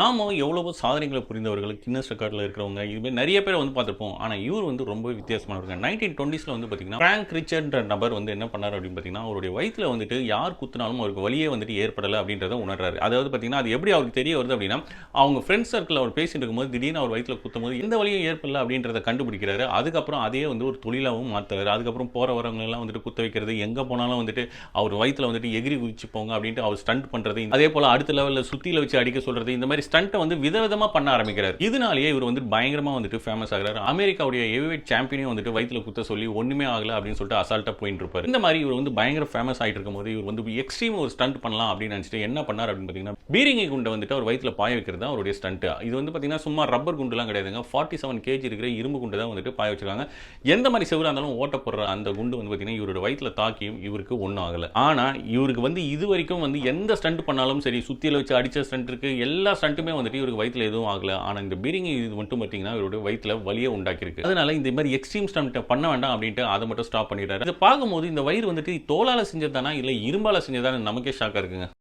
நாம எவ்வளவோ சாதனைகளை புரிந்தவர்கள் கின்னஸ் ரெக்கார்டில் இருக்கிறவங்க இதுமாதிரி நிறைய பேர் வந்து பார்த்துருப்போம். ஆனால் இவர் வந்து ரொம்ப வித்தியாசமானவங்க நைன்டீன் டுவெண்ட்டிஸில் வந்து பார்த்தீங்கன்னா ஃப்ராங்க் ரிச்சர்ன்ற நபர் வந்து என்ன பண்ணார் அப்படின்னு பார்த்தீங்கன்னா அவருடைய வயிற்றில் வந்துட்டு யார் குத்துனாலும் அவருக்கு வழியே வந்துட்டு ஏற்படலை அப்படின்றத உணர்றாரு. அதாவது பார்த்தீங்கன்னா அது எப்படி அவருக்கு தெரிய வருது அப்படின்னா அவங்க ஃப்ரெண்ட்ஸ் சர்க்கிள் அவர் பேசிட்டு இருக்கும்போது திடீர்னு அவர் வயிற்றில் குத்தும் போது எந்த வழியும் ஏற்படல அப்படின்றத கண்டுபிடிக்கிறாரு. அதுக்கப்புறம் அதே வந்து ஒரு தொழிலாகவும் மாற்றுறாரு அதுக்கப்புறம் போகிற வரவங்களெல்லாம் வந்துட்டு குத்த வைக்கிறது எங்கே போனாலும் வந்துட்டு அவர் வயிற்றில் வந்துட்டு எகிரி குதிச்சு போங்க அப்படின்ட்டு அவர் ஸ்டண்ட் பண்ணுறது அதே போல் அடுத்த லெவலில் சுற்றியில் வச்சு அடிக்க சொல்கிறது இந்த மாதிரி ஸ்டண்ட்டை வந்து விதவிதமாக பண்ண ஆரம்பிக்கிறார். இதனாலேயே இவர் வந்து பயங்கரமா வந்துட்டு ஃபேமஸ் ஆகிறார். அமெரிக்காவுடைய ஹெவிவெயிட் சாம்பியனையும் வந்துட்டு வயிற்றுல குத்த சொல்லி ஒண்ணுமே ஆகலை அப்படின்னு சொல்லிட்டு அசால்ட்டா போயிட்டு இருப்பார். இந்த மாதிரி இவர் வந்து பயங்கர ஃபேமஸ் ஆயிட்டு இருக்கும்போது இவர் வந்து எக்ஸ்ட்ரீம் ஒரு ஸ்டண்ட் பண்ணலாம் அப்படின்னு நினைச்சிட்டு என்ன பண்ணார் அப்படின்னு பார்த்தீங்கன்னா பீரிங்கை குண்டை வந்துட்டு அவர் வயிற்றுல பாய வைக்கிறது தான் அவருடைய ஸ்டண்ட் இது வந்து பார்த்தீங்கன்னா சும்மா ரப்பர் குண்டுலாம் கிடையாதுங்க. ஃபார்ட்டி செவன் கேஜி இருக்கிற இரும்பு குண்டு தான் வந்துட்டு பாய வச்சிருக்காங்க. எந்த மாதிரி செவராக இருந்தாலும் ஓட்டப்படுற அந்த குண்டு வந்து பார்த்தீங்கன்னா இவரோட வயிற்றுல தாக்கியும் இவருக்கு ஒன்றும் ஆகல. ஆனா இவருக்கு வந்து இது வரைக்கும் வந்து எந்த ஸ்டண்ட் பண்ணாலும் சரி சுத்தியில் வச்சு அடிச்ச ஸ்டண்ட் இருக்கு எல்லா ஸ்டண்ட்டுமே வந்துட்டு இவருக்கு வயிற்றுல எதுவும் ஆகல. ஆனா இந்த பீரிங் இது மட்டும் பார்த்தீங்கன்னா இவருடைய வயிற்றுல வலியை உண்டாக்கியிருக்கு. அதனால இந்த மாதிரி எக்ஸ்ட்ரீம் ஸ்டண்ட் பண்ண வேண்டாம் அப்படின்ட்டு அதை மட்டும் ஸ்டாப் பண்ணிடுறாரு. இதை பார்க்கும்போது இந்த வயிறு வந்துட்டு தோலால செஞ்சதானா இல்லை இரும்பால செஞ்சதானு நமக்கே ஷாக்கா இருக்குங்க.